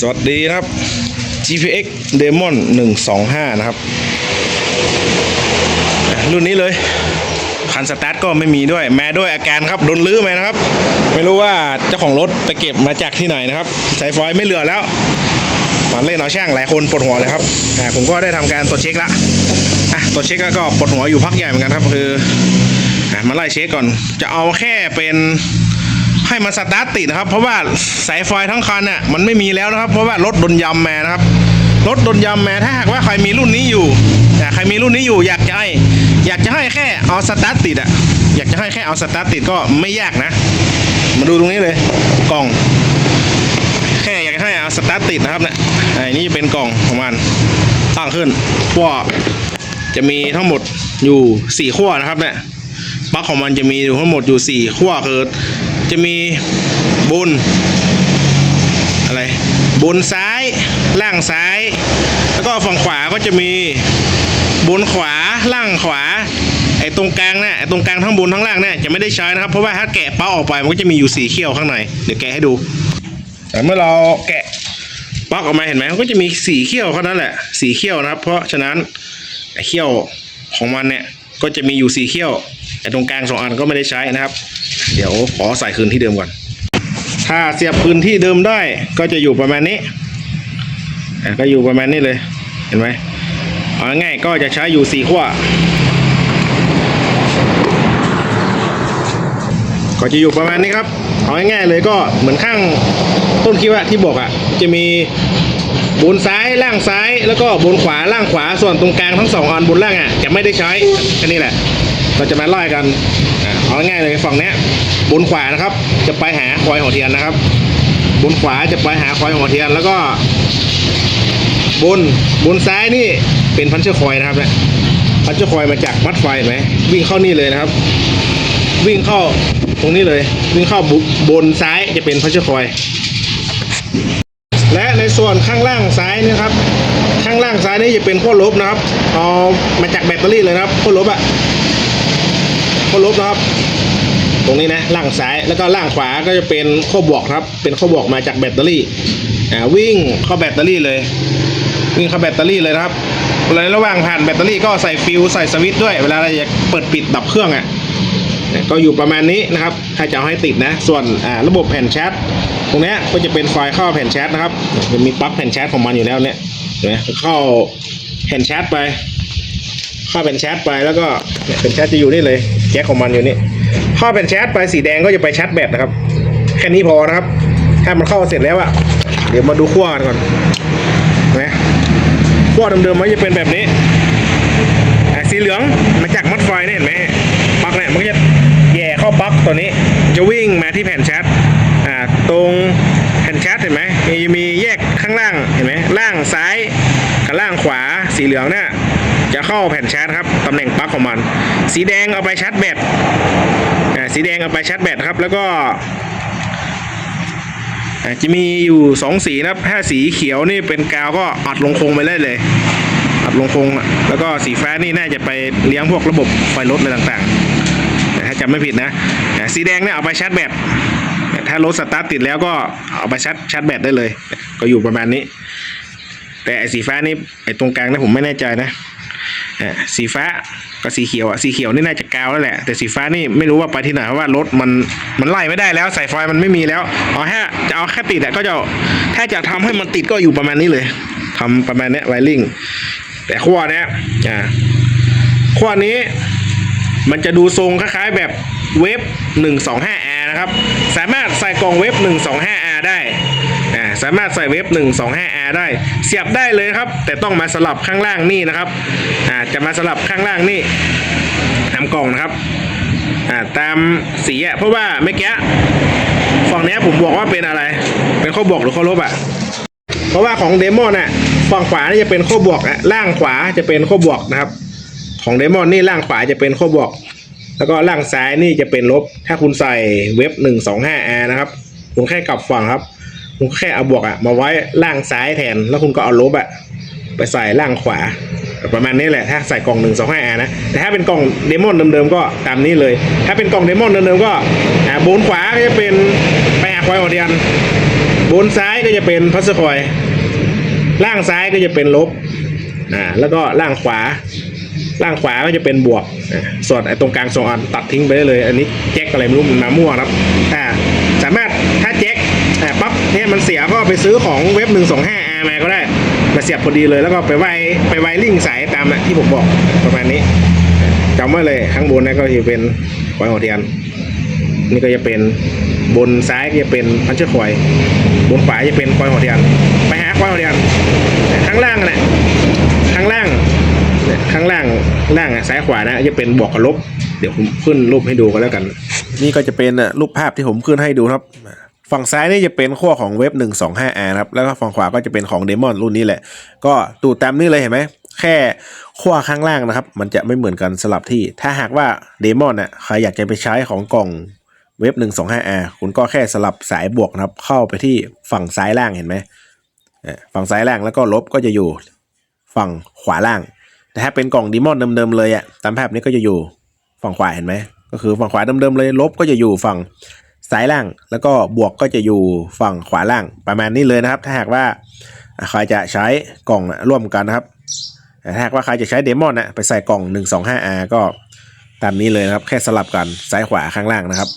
สวัสดีนะครับ GPX Demon 125 นะครับ รุ่นนี้เลยคันสตาร์ทก็ไม่มีด้วย แม้ด้วยอาการครับโดนลื้อไหมนะครับ ไม่รู้ว่าเจ้าของรถไปเก็บมาจากที่ไหนนะครับสายไฟไม่เหลือแล้วมาเล่นเอาช่างหลายคนปวดหัวเลยครับผมก็ได้ทำการตรวจเช็คละตรวจเช็คก็ปวดหัวอยู่พักใหญ่เหมือนกันครับคือมาไล่เช็คก่อน จะเอาแค่เป็น ให้มันสตาร์ทติดนะครับ เพราะว่าสายไฟทั้งคันน่ะมันไม่มีแล้วนะครับ เพราะว่ารถโดนยำแมานะครับรถโดนยำแมาถ้าหากว่าใครมีรุ่นนี้อยู่อ่ใครมีรุ่นนี้อยู่อยากจะให้อยากจะให้แค่เอาสตาร์ทติดอะอยากจะให้แค่เอาสตาร์ทติดก็ไม่ยากนะ มาดูตรงนี้เลยกล่อง แค่อยากให้เอาสตาร์ทติดนะครับเนี่ยไอ้นี่เป็นกล่องของมันตั้งขึ้นขั้วจะมีทั้งหมดอยู่สี่ขั้วนะครับเนี่ยปลั๊กของมันจะมีอยู่ทั้งหมดอยู่สี่ขั้วคือ จะมีบุนอะไรบุนซ้ายล่างซ้าย แล้วก็ฝั่งขวาก็จะมีบุนขวาล่างขวาไอ้ตรงกลางเนี่ยไอ้ตรงกลางทั้งบนทั้งล่างเนี่ยจะไม่ได้ใช้นะครับ เพราะว่าถ้าแกะเปลั๊กออกไปมันก็จะมีอยู่สี่เขี้ยวข้างในเดี๋ยวแกะให้ดูแต่เมื่อเราแกะปลั๊กออกมาเห็นไหมมันก็จะมีสี่เขี้ยวเท่านั้นแหละสี่เขี้ยวนะครับ เพราะฉะนั้นไอ้เขี้ยวของมันเนี่ยก็จะมีอยู่สี่เขี้ยวแต่ตรงกลางสองอันก็ไม่ได้ใช้นะครับ เดี๋ยวขอใส่คืนที่เดิมก่อน ถ้าเสียบคืนที่เดิมได้ก็จะอยู่ประมาณนี้ก็อยู่ประมาณนี้เลย เห็นไหมเอาง่ายๆก็จะใช้อยู่สี่ขั้ว ก็จะอยู่ประมาณนี้ครับ เอาง่ายๆเลยก็เหมือนข้างต้นคิดว่าที่บอกอะ จะมีบนซ้ายล่างซ้าย แล้วก็บนขวาล่างขวาส่วนตรงกลางทั้งสองอันบนล่างอะจะไม่ได้ใช้แค่นี้แหละ เราจะมาไล่กันเอาง่ายเลยฝั่งนี้บนขวานะครับ จะไปหาควายหัวเทียนนะครับ บนขวาจะไปหาควายหัวเทียนแล้วก็ บนบนซ้ายนี่เป็นพันเชอร์คอยนะครับเนี่ยพันเชอร์คอยมาจากมัดไฟไหมวิ่งเข้านี่เลยนะครับ วิ่งเข้าตรงนี้เลย วิ่งเข้าบบนซ้ายจะเป็นพันเชอร์คอย และในส่วนข้างล่างซ้ายนะครับ ข้างล่างซ้ายนี่จะเป็นขั้วลบนะครับเอามาจากแบตเตอรี่เลยนะครับขั้วลบอะ ลบนะครับ ตรงนี้นะล่างซ้ายแล้วก็ล่างขวาก็จะเป็นขั้วบวกครับ เป็นขั้วบวกมาจากแบตเตอรี่อ่าวิ่งเข้าแบตเตอรี่เลย วิ่งเข้าแบตเตอรี่เลยนะครับในระหว่างผ่านแบตเตอรี่ก็ใส่ฟิวใส่สวิตช์ด้วย เวลาเราจะเปิดปิดดับเครื่องอะเนี่ยก็อยู่ประมาณนี้นะครับถ้าจะให้ติดนะ ส่วนอ่าระบบแผ่นชาร์จตรงนี้ก็จะเป็นไฟล์เข้าแผ่นชาร์จนะครับจะมีปลั๊กแผ่นชาร์จของมันอยู่แล้วเนี่ยเห็นไหมเข้าแผ่นชาร์จไป เข้าแผ่นชาร์จไปแล้วก็แผ่นชาร์จจะอยู่นี่เลย แจ็คของมันอยู่นี่เข้าแผ่นแชาร์จไปสีแดงก็จะไปชาร์จแบตนะครับ แค่นี้พอนะครับถ้ามันเข้าเสร็จแล้วอะเดี๋ยวมาดูขั้วกันก่อนนะขั้วเดิมๆมันจะเป็นแบบนี้สีเหลืองมาจากมัดไฟเนี่ยเห็นไหมปลั๊กเนี่ยมันก็จะแย่เข้าปลั๊กตัวนี้ จะวิ่งมาที่แผ่นชาร์จอ่าตรงแผ่นชาร์จเห็นไหมมีมีแยกข้างล่างเห็นไหมล่างซ้ายกับล่างขวาสีเหลืองเนี่ยจะ เข้าแผ่นชาร์จครับตำแหน่งปลั๊กของมัน สีแดงเอาไปชาร์จแบตสีแดงเอาไปชาร์จแบตครับ แล้วก็จะมีอยู่สองสีนะครับถ้าสีเขียวนี่เป็นกาวก็อัดลงโครงไปเลยเลยอัดลงโครงแล้วก็สีฟ้านี่น่าจะไปเลี้ยงพวกระบบไฟรถอะไรต่างๆแต่ถ้าจำไม่ผิดนะ สีแดงเนี่ยเอาไปชาร์จแบตถ้ารถสตาร์ทติดแล้วก็เอาไปชาร์จชาร์จแบตได้เลย ก็อยู่ประมาณนี้ แต่ไอ้สีฟ้านี่ไอ้ตรงกลางนะผมไม่แน่ใจนะ อะสีฟ้ากับสีเขียวอะสีเขียวนี่น่าจะกาวแล้วแหละ แต่สีฟ้านี่ไม่รู้ว่าไปที่ไหนเพราะว่ารถมันมันไล่ไม่ได้แล้วสายไฟมันไม่มีแล้วเอาแค่จะเอาแค่ติดอะก็จะถ้าจะทำให้มันติดก็อยู่ประมาณนี้เลยทำประมาณนี้ไวริงแต่ขั้วเนี้ยอ่าขั้วนี้มันจะดูทรงคล้ายๆแบบเวฟ 125R นะครับ สามารถใส่กล่องเวฟ 125R ได้ อ่าสามารถใส่เวฟ 125R ได้ เสียบได้เลยครับ แต่ต้องมาสลับข้างล่างนี่นะครับอ่าจะมาสลับข้างล่างนี่ทำกล่องนะครับอ่าตามสีอะเพราะว่าเมื่อกี้ฝั่งนี้ผมบอกว่าเป็นอะไร เป็นข้อบวกหรือข้อลบอะเพราะว่าของเดมอนน่ะฝั่งขวานี่จะเป็นข้อบวกอะล่างขวาจะเป็นข้อบวกนะครับ ของเดมอนนี่ล่างขวาจะเป็นข้อบวกแล้วก็ล่างซ้ายนี่จะเป็นลบ ถ้าคุณใส่เว็บ 125R นะครับคุณแค่กลับฝั่งครับ คุณแค่เอาบวกอะมาไว้ล่างซ้ายแทน แล้วคุณก็เอาลบอะไปใส่ล่างขวา ประมาณนี้แหละ ถ้าใส่กล่อง 125R นะ แต่ถ้าเป็นกล่องเดมอนเดิมๆก็ตามนี้เลย ถ้าเป็นกล่องเดมอนเดิมๆก็อ่าบนขวาก็จะเป็นไปหาควายหัวเดียนบนซ้ายก็จะเป็นพัสคอยล่างซ้ายก็จะเป็นลบอ่าแล้วก็ล่างขวา ล่างขวาก็จะเป็นบวกอ่าส่วนไอ้ตรงกลางสองอันตัดทิ้งไปได้เลย อันนี้แจ็คอะไรไม่รู้มันมามั่วครับอ่าสามารถถ้าแจ็ เนี่ยมันเสียก็ไปซื้อของเว็บหนึ่งสองห้าอามาก็ได้ มาเสียบพอดีเลยแล้วก็ไปไวไปไวลิงสายตามนะที่ผมบอกประมาณนี้จำไว้เลยข้างบนนะก็จะเป็นควายหัวเทียน นี่ก็จะเป็นบนซ้ายก็จะเป็นพันเชือกควายบนขวาจะเป็นควายหัวเทียน ไปหาควายหัวเทียนข้างล่างน่ะข้างล่างข้างล่างล่างอะซ้ายขวานะจะเป็นบวกกับลบ เดี๋ยวผมขึ้นรูปให้ดูกันแล้วกัน นี่ก็จะเป็นรูปภาพที่ผมขึ้นให้ดูครับ ฝั่งซ้ายนี่จะเป็นขั้วของเว็บ 125R ครับ แล้วก็ฝั่งขวาก็จะเป็นของเดมอนรุ่นนี้แหละ ก็ดูตามนี่เลยเห็นไหม แค่ขั้วข้างล่างนะครับ มันจะไม่เหมือนกันสลับที่ ถ้าหากว่าเดมอนอะใครอยากจะไปใช้ของกล่องเว็บ 125R คุณก็แค่สลับสายบวกนะครับ เข้าไปที่ฝั่งซ้ายล่างเห็นไหมฝั่งซ้ายล่างแล้วก็ลบก็จะอยู่ฝั่งขวาล่าง แต่ถ้าเป็นกล่องดีมอนเดิมๆเลยอะตามภาพนี้ก็จะอยู่ฝั่งขวาเห็นไหม ก็คือฝั่งขวาเดิมๆเลย ลบก็จะอยู่ฝั่ง ซ้ายล่าง แล้วก็บวกก็จะอยู่ฝั่งขวาล่างประมาณนี้เลยนะครับ ถ้าหากว่าใครจะใช้กล่องร่วมกันนะครับแต่ถ้าหากว่าใครจะใช้เดมอนนะไปใส่กล่อง 125R ก็ตามนี้เลยนะครับ แค่สลับกันซ้ายขวาข้างล่างนะครับ